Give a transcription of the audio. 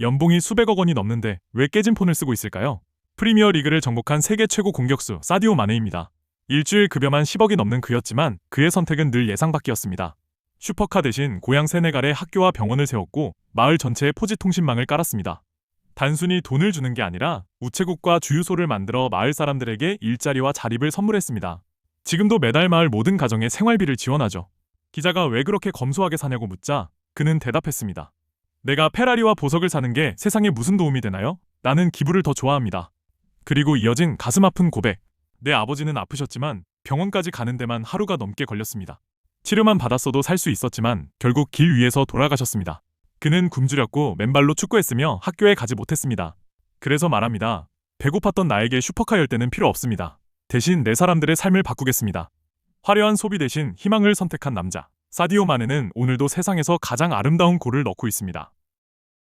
연봉이 수백억 원이 넘는데 왜 깨진 폰을 쓰고 있을까요? 프리미어 리그를 정복한 세계 최고 공격수 사디오 마네입니다. 일주일 급여만 10억이 넘는 그였지만 그의 선택은 늘 예상 밖이었습니다. 슈퍼카 대신 고향 세네갈에 학교와 병원을 세웠고 마을 전체에 포지 통신망을 깔았습니다. 단순히 돈을 주는 게 아니라 우체국과 주유소를 만들어 마을 사람들에게 일자리와 자립을 선물했습니다. 지금도 매달 마을 모든 가정에 생활비를 지원하죠. 기자가 왜 그렇게 검소하게 사냐고 묻자 그는 대답했습니다. 내가 페라리와 보석을 사는 게 세상에 무슨 도움이 되나요? 나는 기부를 더 좋아합니다. 그리고 이어진 가슴 아픈 고백. 내 아버지는 아프셨지만 병원까지 가는 데만 하루가 넘게 걸렸습니다. 치료만 받았어도 살 수 있었지만 결국 길 위에서 돌아가셨습니다. 그는 굶주렸고 맨발로 축구했으며 학교에 가지 못했습니다. 그래서 말합니다. 배고팠던 나에게 슈퍼카 열대는 필요 없습니다. 대신 내 사람들의 삶을 바꾸겠습니다. 화려한 소비 대신 희망을 선택한 남자. 사디오 마네는 오늘도 세상에서 가장 아름다운 골을 넣고 있습니다.